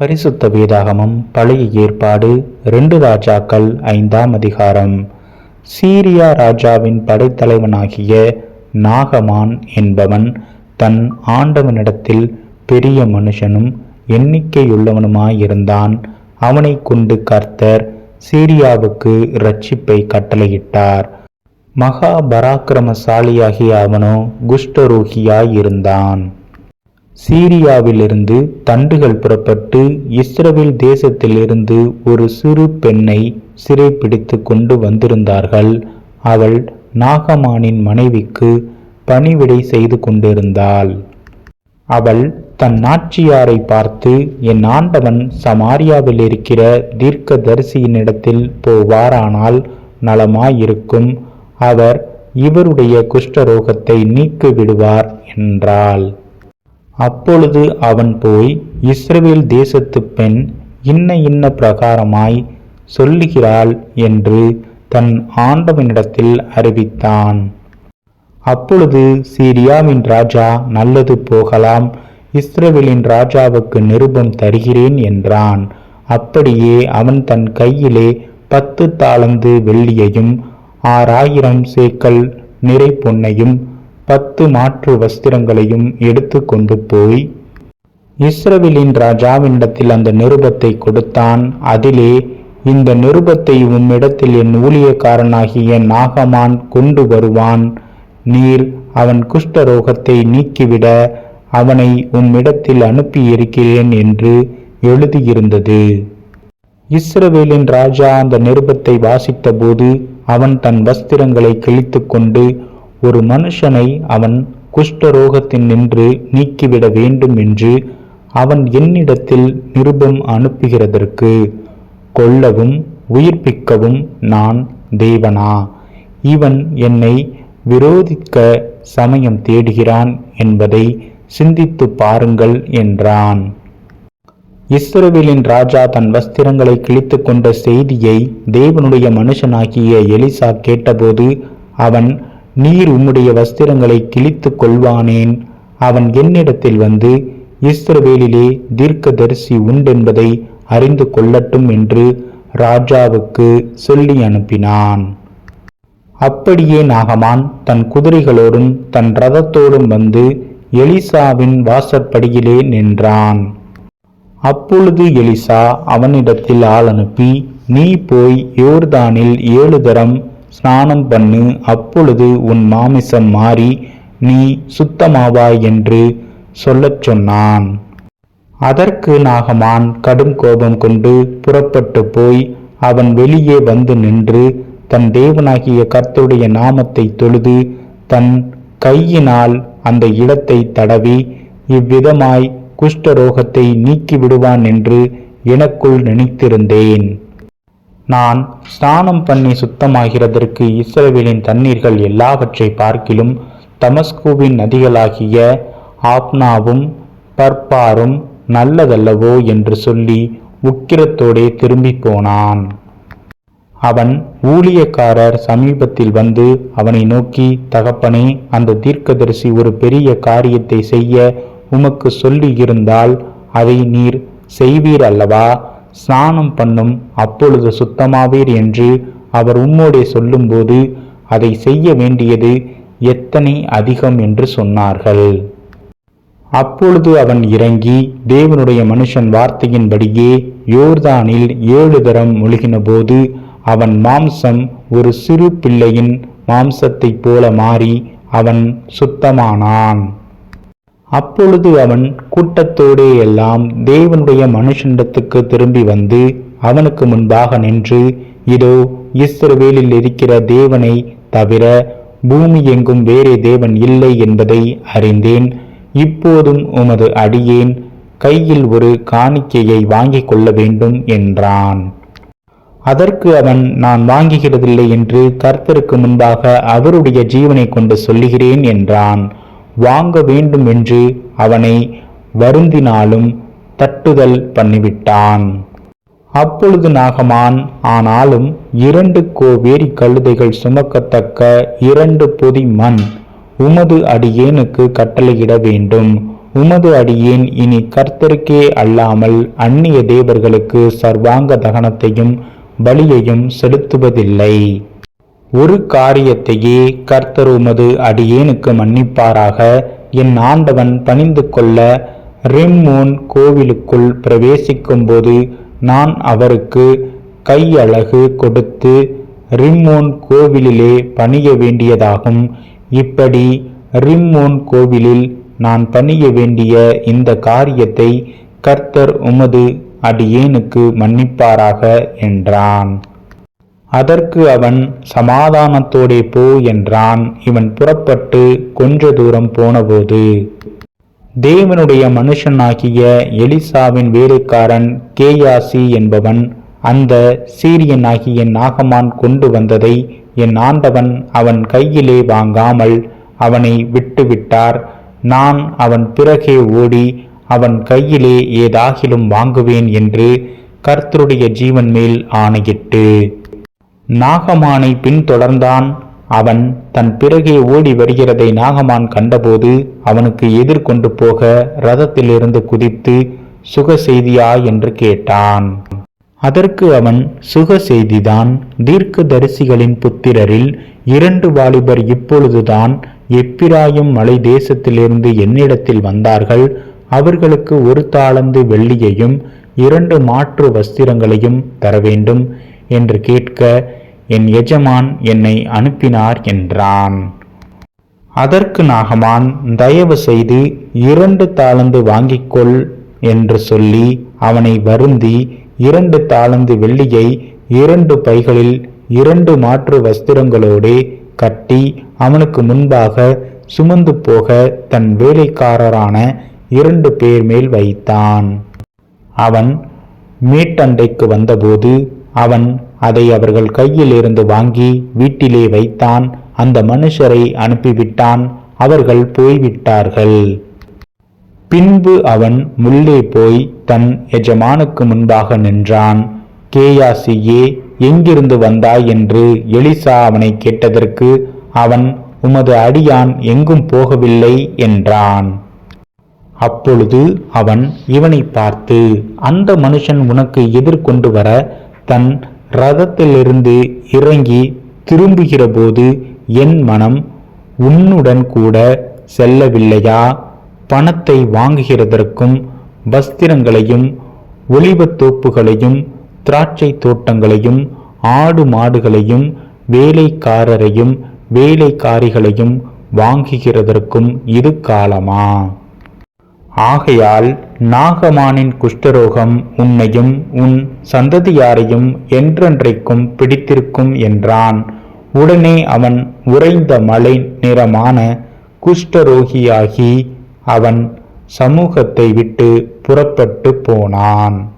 பரிசுத்த வேதாகமம் பழைய ஏற்பாடு ரெண்டு ராஜாக்கள் ஐந்தாம் அதிகாரம். சீரியா ராஜாவின் படைத்தலைவனாகிய நாகமான் என்பவன் தன் ஆண்டவனிடத்தில் பெரிய மனுஷனும் எண்ணிக்கையுள்ளவனுமாயிருந்தான். அவனை கொண்டு கர்த்தர் சீரியாவுக்கு இரட்சிப்பை கட்டளையிட்டார். மகா பராக்கிரமசாலியாகிய அவனோ குஷ்டரோகியாயிருந்தான். சீரியாவிலிருந்து தண்டுகள் புறப்பட்டு இஸ்ரவேல் தேசத்திலிருந்து ஒரு சிறு பெண்ணை சிறைப்பிடித்து கொண்டு வந்திருந்தார்கள். அவள் நாகமானின் மனைவிக்கு பணிவிடை செய்து கொண்டிருந்தாள். அவள் தன் நாச்சியாரை பார்த்து என் ஆண்டவன் சமாரியாவில் இருக்கிற தீர்க்க தரிசியினிடத்தில் போவாரானால் நலமாயிருக்கும். அவர் இவருடைய குஷ்டரோகத்தை நீக்கிவிடுவார் என்றாள். அப்பொழுது அவன் போய் இஸ்ரவேல் தேசத்து பெண் இன்ன இன்ன பிரகாரமாய் சொல்லுகிறாள் என்று தன் ஆண்டவனிடத்தில் அறிவித்தான். அப்பொழுது சீரியாவின் ராஜா நல்லது போகலாம் இஸ்ரவேலின் ராஜாவுக்கு நிருபம் தருகிறேன் என்றான். அப்படியே அவன் தன் கையிலே பத்து தாளந்து வெள்ளியையும் ஆறாயிரம் சேக்கல் நிறை பொன்னையும் பத்து மாற்று வஸ்திரங்களையும் எடுத்து கொண்டு போய் இஸ்ரவேலின் ராஜாவினிடத்தில் அந்த நிருபத்தை கொடுத்தான். அதிலே இந்த நிருபத்தை உம்மிடத்தில் என் ஊழியக்காரனாகிய நாகமான் கொண்டு வருவான். நீர் அவன் குஷ்டரோகத்தை நீக்கிவிட அவனை உம்மிடத்தில் அனுப்பியிருக்கிறேன் என்று எழுதியிருந்தது. இஸ்ரவேலின் ராஜா அந்த நிருபத்தை வாசித்தபோது அவன் தன் வஸ்திரங்களை கிழித்து கொண்டு ஒரு மனுஷனை அவன் குஷ்டரோகத்தின் நின்று நீக்கிவிட வேண்டும் என்று அவன் என்னிடத்தில் நிருபம் அனுப்புகிறதற்கு கொல்லவும் உயிர்ப்பிக்கவும் நான் தேவனா? இவன் என்னை விரோதிக்க சமயம் தேடுகிறான் என்பதை சிந்தித்து பாருங்கள் என்றான். இஸ்ரவேலின் ராஜா தன் வஸ்திரங்களை கிழித்து கொண்ட செய்தியை தேவனுடைய மனுஷனாகிய எலிசா கேட்டபோது அவன் நீர் உம்முடைய வஸ்திரங்களை கிழித்து கொள்வானேன். அவன் என்னிடத்தில் வந்து இஸ்ரவேலிலே தீர்க்கதரிசி உண்டென்பதை அறிந்து கொள்ளட்டும் என்று ராஜாவுக்கு சொல்லி அனுப்பினான். அப்படியே நாகமான் தன் குதிரைகளோடும் தன் ரதத்தோடும் வந்து எலிசாவின் வாசற்படியிலே நின்றான். அப்பொழுது எலிசா அவனிடத்தில் ஆள் அனுப்பி நீ போய் யோர்தானில் ஏழு தரம் ஸ்நானம் பண்ணு அப்பொழுது உன் மாமிசம் மாறி நீ சுத்தமாவாய் என்று சொல்லச் சொன்னான். அதற்கு நாகமான் கடும் கோபம் கொண்டு புறப்பட்டு போய் அவன் வெளியே வந்து நின்று தன் தேவனாகிய கர்த்தருடைய நாமத்தை தொழுது தன் கையினால் அந்த இடத்தை தடவி இவ்விதமாய் குஷ்டரோகத்தை நீக்கி விடுவான் என்று எனக்குள் நினைத்திருந்தேன். நான் ஸ்நானம் பண்ணி சுத்தமாகிறதற்கு இஸ்ரவேலின் தண்ணீர்கள் எல்லாவற்றை பார்க்கிலும் தமஸ்குவின் நதிகளாகிய ஆப்னாவும் பர்பாரும் நல்லதல்லவோ என்று சொல்லி உக்கிரத்தோடே திரும்பி போனான். அவன் ஊழியக்காரர் சமீபத்தில் வந்து அவனை நோக்கி தகப்பனே அந்த தீர்க்கதரிசி ஒரு பெரிய காரியத்தை செய்ய உமக்கு சொல்லி இருந்தால் அதை நீர் செய்வீர் அல்லவா ஸ்நானம் பண்ணும் அப்பொழுது சுத்தமாவீர் என்று அவர் உம்மோடே சொல்லும்போது அதை செய்ய வேண்டியது எத்தனை அதிகம் என்று சொன்னார்கள். அப்பொழுது அவன் இறங்கி தேவனுடைய மனுஷன் வார்த்தையின்படியே யோர்தானில் ஏழு தரம் முழுகினபோது அவன் மாம்சம் ஒரு சிறு பிள்ளையின் மாம்சத்தைப் போல மாறி அவன் சுத்தமானான். அப்பொழுது அவன் கூட்டத்தோடே எல்லாம் தேவனுடைய மனுஷண்டத்துக்கு திரும்பி வந்து அவனுக்கு முன்பாக நின்று இதோ இஸ்ரவேலில் இருக்கிற தேவனை தவிர பூமி எங்கும் வேறே தேவன் இல்லை என்பதை அறிந்தேன். இப்போதும் உமது அடியேன் கையில் ஒரு காணிக்கையை வாங்கிக் கொள்ள வேண்டும் என்றான். அதற்கு அவன் நான் வாங்குகிறதில்லை என்று கர்த்தருக்கு முன்பாக அவருடைய ஜீவனை கொண்டு சொல்லுகிறேன் என்றான். வாங்க வேண்டும் என்று அவனை வருந்தினாலும் தட்டுதல் பண்ணிவிட்டான். அப்பொழுது நாகமான் ஆனாலும் இரண்டு கோவேரி கழுதைகள் சுமக்கத்தக்க இரண்டு பொதி மண் உமது அடியேனுக்கு கட்டளையிட வேண்டும். உமது அடியேன் இனி கர்த்தருக்கே அல்லாமல் அந்நிய தேவர்களுக்கு சர்வாங்க தகனத்தையும் பலியையும் செலுத்துவதில்லை. ஒரு காரியத்தையே கர்த்தர் உமது அடியேனுக்கு மன்னிப்பாராக. என் ஆண்டவன் பணிந்து கொள்ள ரிம்மோன் கோவிலுக்குள் பிரவேசிக்கும்போது நான் அவருக்கு கையழகு கொடுத்து ரிம்மோன் கோவிலிலே பணிய வேண்டியதாகும். இப்படி ரிம்மோன் கோவிலில் நான் பணிய வேண்டிய இந்த காரியத்தை கர்த்தர் உமது அடியேனுக்கு மன்னிப்பாராக என்றான். அதற்கு அவன் சமாதானத்தோடே போ என்றான். இவன் புறப்பட்டு கொஞ்ச தூரம் போனபோது தேவனுடைய மனுஷனாகிய எலிசாவின் வேலைக்காரன் கேயாசி என்பவன் அந்த சீரியனாகிய நாகமான் கொண்டு வந்ததை என் ஆண்டவன் அவன் கையிலே வாங்காமல் அவனை விட்டுவிட்டார். நான் அவன் பிறகே ஓடி அவன் கையிலே ஏதாகிலும் வாங்குவேன் என்று கர்த்தருடைய ஜீவன் மேல் ஆணையிட்டு நாகமானை பின்தொடர்ந்தான். அவன் தன் பிறகே ஓடி வருகிறதை நாகமான் கண்டபோது அவனுக்கு எதிர்கொண்டு போக ரதத்திலிருந்து குதித்து சுக செய்தியா? என்று கேட்டான். அதற்கு அவன் சுக செய்திதான். தீர்க்க தரிசிகளின் புத்திரரில் இரண்டு வாலிபர் இப்பொழுதுதான் எப்பிராயும் மலை தேசத்திலிருந்து என்னிடத்தில் வந்தார்கள். அவர்களுக்கு ஒரு தாளந்து வெள்ளியையும் இரண்டு மாற்று வஸ்திரங்களையும் தர வேண்டும் என்று கேட்க என் எஜமான் என்னை அனுப்பினார் என்றான். அதற்கு நாகமான் தயவு செய்து இரண்டு தாளந்து வாங்கிக்கொள் என்று சொல்லி அவனை வருந்தி இரண்டு தாளந்து வெள்ளியை இரண்டு பைகளில் இரண்டு மாற்று வஸ்திரங்களோடு கட்டி அவனுக்கு முன்பாக சுமந்து போக தன் வேலைக்காரரான இரண்டு பேர் மேல் வைத்தான். அவன் மீட்டண்டைக்கு வந்தபோது அவன் அதை அவர்கள் கையில் இருந்து வாங்கி வீட்டிலே வைத்தான். அந்த மனுஷரை அனுப்பிவிட்டான். அவர்கள் போய்விட்டார்கள். பின்பு அவன் முள்ளே போய் தன் எஜமானுக்கு முன்பாக நின்றான். கேயாசியே எங்கிருந்து வந்தாய்? என்று எலிசா அவனை கேட்டதற்கு அவன் உமது அடியான் எங்கும் போகவில்லை என்றான். அப்பொழுது அவன் இவனை பார்த்து அந்த மனுஷன் உனக்கு எதிர்கொண்டு வர தன் ரதத்திலிருந்து இறங்கி திரும்புகிறபோது என் மனம் உன்னுடன் கூட செல்லவில்லையா? பணத்தை வாங்குகிறதற்கும் வஸ்திரங்களையும் ஒளிவத் தோப்புகளையும் திராட்சை தோட்டங்களையும் ஆடு மாடுகளையும் வேலைக்காரரையும் வேலைக்காரிகளையும் வாங்குகிறதற்கும் இது காலமா? ஆகையால் நாகமானின் குஷ்டரோகம் உன்னையும் உன் சந்ததியாரையும் என்றென்றைக்கும் பிடித்திருக்கும் என்றான். உடனே அவன் உறைந்த மலை நிறமான குஷ்டரோகியாகி அவன் சமூகத்தை விட்டு புறப்பட்டு போனான்.